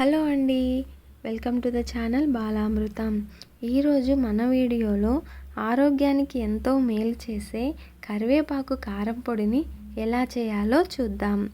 Hello అండి. Welcome to the channel Balamrutham. ఈరోజు మన వీడియోలో ఆరోగ్యానికి ఎంతో మేలు చేసే కరివేపాకు కారం పొడిని ఎలా చేయాలో చూద్దాం.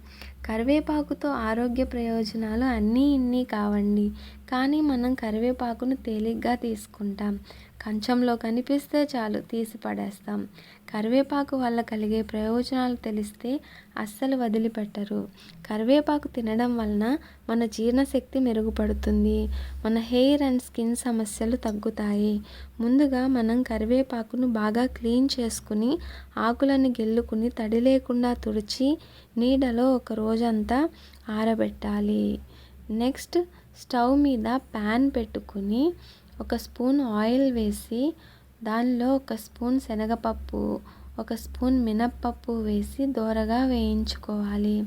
కరివేపాకుతో ఆరోగ్య ప్రయోజనాలు అన్నీ ఇన్ని కావండి. కానీ మనం కరివేపాకును తేలిగ్గా తీసుకుంటాం. కంచంలో కనిపిస్తే చాలు తీసి పడేస్తాం. కరివేపాకు వల్ల కలిగే ప్రయోజనాలు తెలిస్తే అస్సలు వదిలిపెట్టరు. కరివేపాకు తినడం వలన మన జీర్ణశక్తి మెరుగుపడుతుంది. మన హెయిర్ అండ్ స్కిన్ సమస్యలు తగ్గుతాయి. ముందుగా మనం కరివేపాకును బాగా క్లీన్ చేసుకుని ఆకులను గెల్లుకుని తడి లేకుండా తుడిచి నీడలో ఒక రోజంతా ఆరబెట్టాలి. నెక్స్ట్ స్టవ్ మీద ప్యాన్ పెట్టుకుని ఒక స్పూన్ ఆయిల్ వేసి దానిలో ఒక స్పూన్ శనగపప్పు ఒక స్పూన్ మినప్పప్పు వేసి దోరగా వేయించుకోవాలి.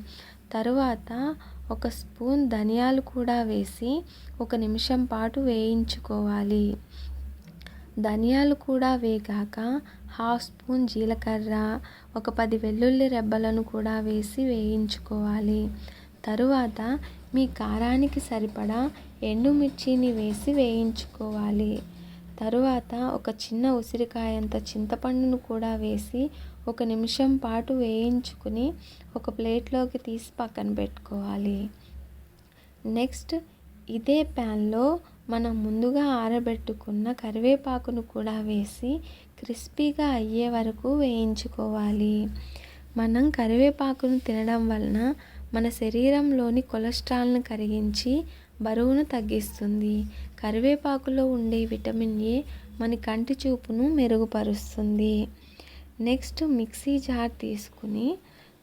తరువాత ఒక స్పూన్ ధనియాలు కూడా వేసి ఒక నిమిషం పాటు వేయించుకోవాలి. ధనియాలు కూడా వేగాక హాఫ్ స్పూన్ జీలకర్ర ఒక పది వెల్లుల్లి రెబ్బలను కూడా వేసి వేయించుకోవాలి. తరువాత మీ కారానికి సరిపడా ఎండుమిర్చిని వేసి వేయించుకోవాలి. తరువాత ఒక చిన్న ఉసిరికాయంత చింతపండును కూడా వేసి ఒక నిమిషం పాటు వేయించుకుని ఒక ప్లేట్లోకి తీసి పక్కన పెట్టుకోవాలి. నెక్స్ట్ ఇదే ప్యాన్లో మనం ముందుగా ఆరబెట్టుకున్న కరివేపాకును కూడా వేసి క్రిస్పీగా అయ్యే వరకు వేయించుకోవాలి. మనం కరివేపాకును తినడం వలన మన శరీరంలోని కొలెస్ట్రాల్ను కరిగించి బరువును తగ్గిస్తుంది. కరివేపాకులో ఉండే విటమిన్ ఏ మన కంటి చూపును మెరుగుపరుస్తుంది. నెక్స్ట్ మిక్సీ జార్ తీసుకుని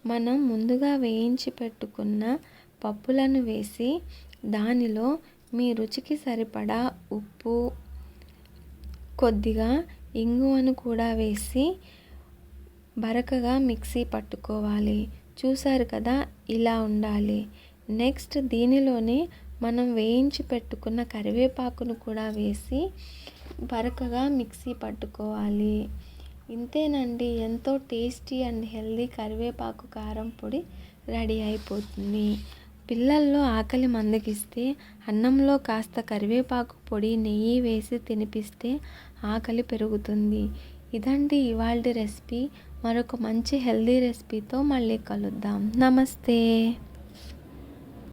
మనం ముందుగా వేయించి పెట్టుకున్న పప్పులను వేసి దానిలో మీ రుచికి సరిపడా ఉప్పు కొద్దిగా ఇంగువను కూడా వేసి బరకగా మిక్సీ పట్టుకోవాలి. చూసారు కదా ఇలా ఉండాలి. నెక్స్ట్ దీనిలోనే మనం వేయించి పెట్టుకున్న కరివేపాకును కూడా వేసి బరకగా మిక్సీ పట్టుకోవాలి. ఇంతేనండి ఎంతో టేస్టీ అండ్ హెల్దీ కరివేపాకు కారం పొడి రెడీ అయిపోతుంది. పిల్లల్లో ఆకలి మందగిస్తే అన్నంలో కాస్త కరివేపాకు పొడి నెయ్యి వేసి తినిపిస్తే ఆకలి పెరుగుతుంది. ఇదండి ఇవాళ రెసిపీ. మరొక మంచి హెల్దీ రెసిపీతో మళ్ళీ కలుద్దాం. నమస్తే.